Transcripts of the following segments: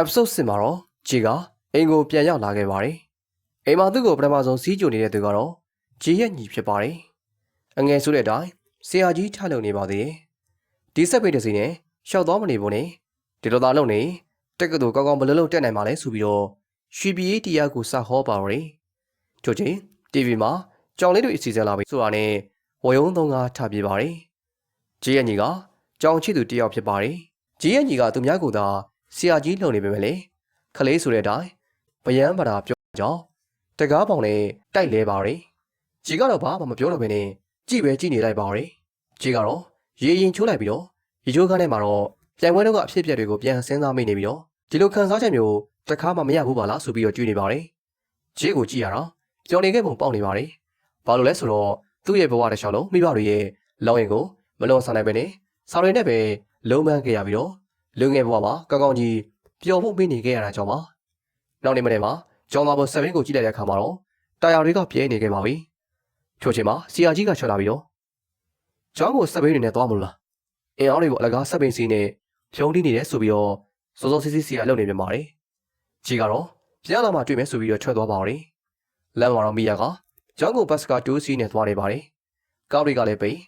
episode 10မှာတော့ဂျီကအိမ်ကိုပြန်ရောက်လာခဲ့ပါတယ်။အိမ်မှာသူ့ကိုပထမဆုံးစီးကြိုနေတဲ့သူကတော့ဂျီရဲ့ညီဖြစ်ပါတယ်။အငယ်ဆိုတဲ့အတိုင်းဆရာကြီးထလုံနေပါသေးတယ်။ဒီဆက်ပိတ်တစ်စီနဲ့ရှောက်သွားမနေဘူးနဲ့ဒီလိုသာလုပ်နေတက်ကတူကောင်းကောင်းဘယ်လိုလုပ်တက်နိုင်မှာလဲဆိုပြီးတော့ရွှေပြည်တရားကိုစဟောပါရယ်။ချို့ချင်း TV မှာကြောင်လေးတွေအစီအစဉ်လာပြီဆိုတာနဲ့ဝယုံသုံးကားထပြေးပါတယ်။ဂျီရဲ့ညီကကြောင်ချစ်သူတယောက်ဖြစ်ပါတယ်။ဂျီရဲ့ညီကသူများကိုသာ ဆရာကြီးလုံနေပေမဲ့လေခလေးဆိုတဲ့အတိုင်းဗယံပတာပြောကြောင်းတကားပေါင်နဲ့တိုက်လဲပါရယ်ဂျီကတော့ဘာမှမပြောတော့ဘဲနဲ့ကြည့်ပဲကြည့်နေလိုက်ပါရယ်ဂျီကတော့ရေရင်ချိုးလိုက်ပြီးတော့ရေချိုးကားထဲမှာတော့ပြိုင်ပွဲတော့ကအဖြစ်အပျက်တွေကိုပြန်စဉ်းစားမိနေပြီးတော့ဒီလိုခံစားချက်မျိုးတစ်ခါမှမရဘူးပါလားဆိုပြီးတော့ကြွေးနေပါရယ်ဂျီကိုကြည့်ရတော့ပျော်နေခဲ့ပုံပေါက်နေပါရယ်ဘာလို့လဲဆိုတော့သူ့ရဲ့ဘဝတစ်လျှောက်လုံးမိဘတွေရဲ့လောင်းရင်ကိုမလွန်ဆန်နိုင်ပဲနဲ့စာရီနဲ့ပဲလုံးပန်းခဲ့ရပြီးတော့ လူငယ်ဘဝမှာကောင်းကောင်းကြီးပျော်ဖို့ပေးနေခဲ့ရတာကြောင့်ပါနောက်နေ့မနေ့မှာကျောင်းသားဘဆဗင်းကိုကြည့်လိုက်တဲ့အခါမှာတော့တာယာတွေကပြဲနေခဲ့ပါပြီချို့ချင်းမှာစီယာကြီးကထွက်လာပြီးတော့ကျောင်းကိုဆဗင်းနေနဲ့သွားမလို့လားအင်အားတွေကိုအလကားဆဗင်းစီနဲ့ဖြုံးတီးနေတယ်ဆိုပြီးတော့စောစောစီးစီးစီယာလုပ်နေပြန်ပါတယ်ကြီးကတော့ပြန်လာမှတွေ့မယ်ဆိုပြီးတော့ထွက်သွားပါတော့လမ်းမှာတော့မိယာကကျောင်းကိုဘတ်စကာတိုးစီနဲ့သွားနေပါတယ်ကောက်တွေကလည်းပိတ်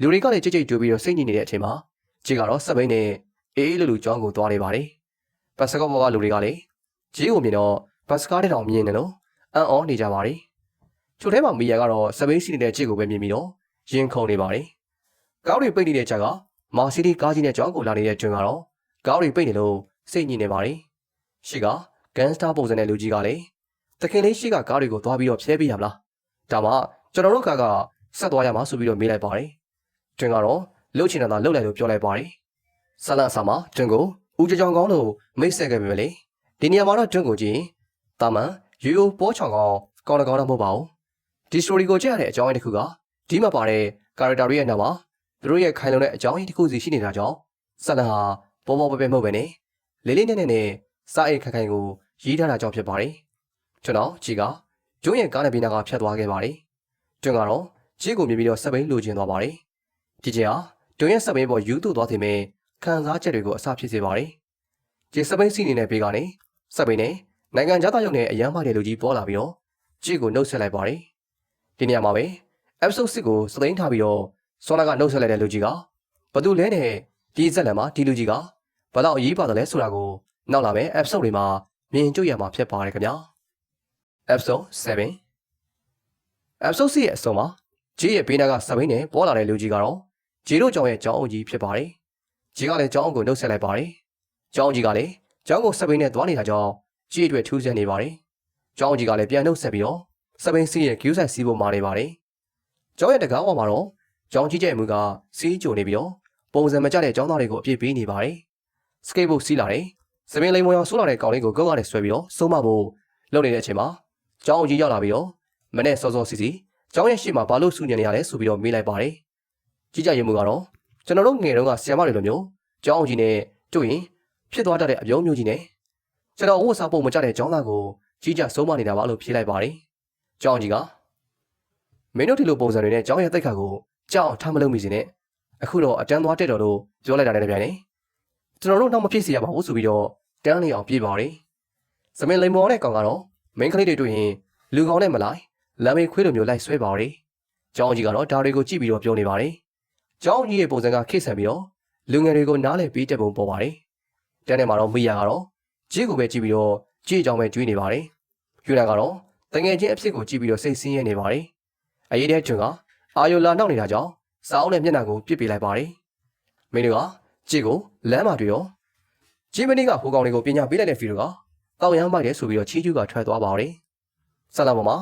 လူတွေကလည်းကြိတ်ကြိတ်တွေ့ပြီးတော့စိတ်ညစ်နေတဲ့အချိန်မှာကြီးကတော့ဆဗင်းနဲ့ အေးအေးလူလူကျောင်းကိုသွားနေပါတယ်ဘတ်စကာဘောကလူတွေကလည်းကြီးကိုမြင်တော့ဘတ်စကားတဲ့တောင်မြင်တယ်လို့အံ့ဩနေကြပါတယ်ချိုထဲမှာမီယာကတော့စပိန်စီနေတဲ့ကြီးကိုပဲမြင်ပြီးတော့ရင်ခုန်နေပါတယ်ကောက်တွေပိတ်နေတဲ့ချက်ကမာစီတီကားကြီးနဲ့ကျောင်းကိုလာနေတဲ့ကျွန်းကတော့ကောက်တွေပိတ်နေလို့စိတ်ညစ်နေပါတယ်ရှီကဂန်စတာပုံစံတဲ့လူကြီးကလည်းတခင်လေးရှီကကားတွေကိုသွားပြီးတော့ဖြဲပေးရမလားဒါမှကျွန်တော်တို့ကားကဆက်သွားရမှာဆိုပြီးတော့မေးလိုက်ပါတယ်ကျွန်းကတော့လှုပ်ချင်တာလှုပ်လိုက်လို့ပြောလိုက်ပါတယ် ဆလန်ဆာမှာကျွန်းကိုဦးကြောင်ကောင်းလို့မိတ်ဆက်ခဲ့ပြီလေဒီနေရာမှာတော့ကျွန်းကိုကြည့်တာမန်ယူယိုပေါ်ချောင်ကောင်းကောင်းတကောင်းတော့မဟုတ်ပါဘူးဒီ story ကိုကြည့်ရတဲ့အကြောင်းအရင်းတစ်ခုကဒီမှာပါတဲ့ character တွေရဲ့နောက်မှာသူတို့ရဲ့ခိုင်လုံတဲ့အကြောင်းအရင်းတစ်ခုစီရှိနေတာကြောင့်ဆလန်ဟာပေါ်ပေါ်ပဲပဲမဟုတ်ပဲနဲ့လေးလေးနက်နက်နဲ့စာအိတ်ခိုင်ခိုင်ကိုရေးထားတာကြောင့်ဖြစ်ပါတယ်ကျွန်တော်ကြီးကကျွန်းရဲ့ကားနဲ့ပြီးနာကဖြတ်သွားခဲ့ပါတယ်ကျွန်းကတော့ကြီးကိုမြင်ပြီးတော့စက်ဘိန်းလိုချင်သွားပါတယ်ဒီချိန်ဟာကျွန်းရဲ့စက်ဘိန်းပေါ်ယူသွသွားသေးမယ် ခံစားချက်တွေကိုအစဖြစ်စေပါတယ်။ဒီစပိန်စီနေတဲ့ဘေးကနေစပိန်နဲ့နိုင်ငံခြားသားရုံနဲ့အရန်မိုက်တဲ့လူကြီးပေါ်လာပြီးတော့ကြည့်ကိုနှုတ်ဆက်လိုက်ပါတယ်။ဒီနေရာမှာပဲ episode 6ကိုစသိန်းထားပြီးတော့စောနာကနှုတ်ဆက်လိုက်တဲ့လူကြီးကဘသူလဲနဲ့ဒီဇက်လန်မှာဒီလူကြီးကဘလောက်အရေးပါတယ်လဲဆိုတာကိုနောက်လာမယ့် episode တွေမှာမြင်ကြရမှာဖြစ်ပါတယ်ခင်ဗျာ။ episode 7 episode 6ရဲ့အဆုံးမှာဂျီရဲ့ဘေးနာကစပိန်နဲ့ပေါ်လာတဲ့လူကြီးကတော့ဂျီတို့ကြောင့်ရဲ့ကြောင်းအုပ်ကြီးဖြစ်ပါတယ်။ ဂျီကလည်းကြောင်းကိုနှုတ်ဆက်လိုက်ပါတယ်။ကြောင်းကြီးကလည်းကြောင်းကိုစပိန်နဲ့သွားနေတာကြောင့်ဂျီအတွက်ထူးဆန်းနေပါတယ်။ကြောင်းကြီးကလည်းပြန်နှုတ်ဆက်ပြီးတော့စပိန်စီးရဲ့ queue ဆိုင်စီးဖို့မာနေပါတယ်။ကြောင်းရဲ့တကားဝမှာတော့ကြောင်းကြီးရဲ့အမှုကစီးကြိုနေပြီးတော့ပုံစံမကျတဲ့ကြောင်းသားတွေကိုအပြစ်ပေးနေပါတယ်။ skateboard စီးလာတယ်။စပိန်လိမ်မောင်ရောဆိုးလာတဲ့ကောင်လေးကိုကောက်ကနေဆွဲပြီးတော့ဆုံးမဖို့လုပ်နေတဲ့အချိန်မှာကြောင်းကြီးရောက်လာပြီးတော့မနဲ့စောစောစီးစီးကျောင်းရဲ့ရှေ့မှာဘာလို့စုညံနေရလဲဆိုပြီးတော့မေးလိုက်ပါတယ်။ကြီးကြရင်မှုကတော့ ကျွန်တော်တို့ငယ်တုန်းကဆီယမတွေလိုမျိုးကျောင်းအောင်ကြီးနဲ့တွေ့ရင်ဖြစ်သွားတတ်တဲ့အပြုံးမျိုးကြီးနဲ့ကျွန်တော်ဝတ်စားပုံမကြတဲ့ကျောင်းသားကိုကြီးကြဆုံးမနေတာပါလို့ဖြေလိုက်ပါတယ်။ကျောင်းကြီးကမင်းတို့ဒီလိုပုံစံတွေနဲ့ကျောင်းရဲ့တိုက်ခါကိုကြောက်ထားမလို့မိစေနဲ့အခုတော့အတန်းသွားတက်တော်လို့ပြောလိုက်တာနဲ့တပြိုင်နက်ကျွန်တော်တို့တော့မဖြစ်စီရပါဘူးဆိုပြီးတော့တန်းနေအောင်ပြေးပါတယ်။စမင်လိမ်မော်နဲ့ကောင်ကတော့မင်းကလေးတွေတွေ့ရင်လူကောင်နဲ့မလိုက်လမ်းမေးခွေးလိုမျိုးလိုက်ဆွဲပါတယ်။ကျောင်းကြီးကတော့ဒါတွေကိုကြည့်ပြီးတော့ပြောနေပါတယ်။ ကျောင်းကြီးရဲ့ပုံစံကခိဆန်ပြီးတော့လူငယ်တွေကိုနားလည်ပေးတဲ့ပုံပေါ်ပါတယ်။တန်းထဲမှာတော့မိယာကတော့ကြီးကိုပဲကြည့်ပြီးတော့ကြီးအကြောင်းပဲတွေးနေပါတယ်။ယူနာကတော့တငယ်ချင်းအဖြစ်ကိုကြည့်ပြီးတော့စိတ်ဆင်းရဲနေပါတယ်။အရေးတဲ့ကျွန်းကအာယိုလာနောက်နေတာကြောင့်စောင်းနဲ့မျက်နှာကိုပြစ်ပေးလိုက်ပါတယ်။မင်းတို့ကကြီးကိုလမ်းမှာတွေ့ရောဂျီမနီကဟိုကောင်တွေကိုပညာပေးလိုက်တဲ့ဖီလိုကတောက်ရမ်းပိုက်တယ်ဆိုပြီးတော့ချီးကျူးကထွက်သွားပါတယ်။ဆလာပေါ်မှာ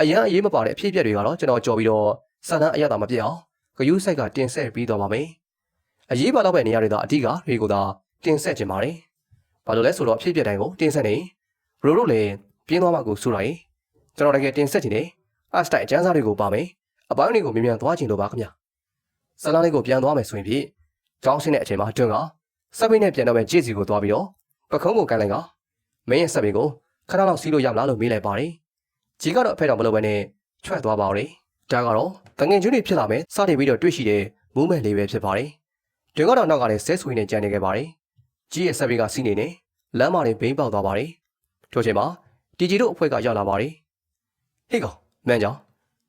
အရန်အရေးမပါတဲ့အဖြစ်အပျက်တွေကတော့ကျွန်တော်ကြော်ပြီးတော့ဆန်နန်းအရသာမပြည့်အောင် ဂယူးဆိုင်ကတင်ဆက်ပြီးတော့ပါမယ်။အရေးပါတော့ပဲနေရာတွေတော့အဓိကတွေကိုသာတင်ဆက်ခြင်းပါတယ်။ဘာလို့လဲဆိုတော့အဖြစ်အပျက်တိုင်းကိုတင်ဆက်နေဘရိုတို့လည်းပြင်းသွားမှကိုစူလိုက်ကျွန်တော်တကယ်တင်ဆက်ခြင်းနဲ့အစတိုင်အကျန်းစားတွေကိုပါမယ်။အပိုင်းတွေကိုမြန်မြန်သွားခြင်းလို့ပါခင်ဗျ။ဆန်နန်းလေးကိုပြန်သွားမယ်ဆိုရင်ဖြင့်ကျောင်းဆင်းတဲ့အချိန်မှာတွန်းကစပိတ်နဲ့ပြန်တော့ပဲကြည့်စီကိုသွားပြီးတော့ပခုံးကိုကန်လိုက်ကမင်းရဲ့စပိတ်ကိုခဏလောက်စီးလို့ရမလားလို့မေးလိုက်ပါတယ်။ကြီးကတော့အဖက်တော်မလုပ်ဘဲနဲ့ထွက်သွားပါဦး။ ဒါကတော့တငင်ကျွန်းတွေဖြစ်လာမယ်စတင်ပြီးတော့တွေ့ရှိတဲ့မူးမဲ့လေးပဲဖြစ်ပါတယ်။တွင်ကတော့နောက်ကနေဆဲဆွေနဲ့ကြံနေခဲ့ပါတယ်။ကြီးရဲ့စပိတ်ကစီးနေနေလမ်းမတွင်ဘိန်းပေါက်သွားပါတယ်ထို့ချိန်မှာတီဂျီတို့အဖွဲ့ကရောက်လာပါတယ်ဟေးကောင်မန်ကြောင်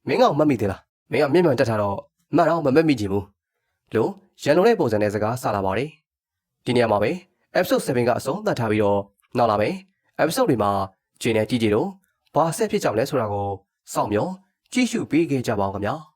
မင်းကောင်မတ်မိသေးလားမင်းကမျက်မှန်တက်ထားတော့မှတ်တော့မမက်မိချင်ဘူးလို့ရန်လုံးတဲ့ပုံစံနဲ့စကားဆလာပါတယ်ဒီနေရာမှာပဲ episode 7ကအဆုံးသတ်ထားပြီးတော့နောက်လာမယ် episode တွေမှာဂျင်းနဲ့တီဂျီတို့ဘာဆက်ဖြစ်ကြမလဲဆိုတာကိုစောင့်မျှော် ကြည့်ရှုပေးခဲ့ကြပါဦးခင်ဗျာ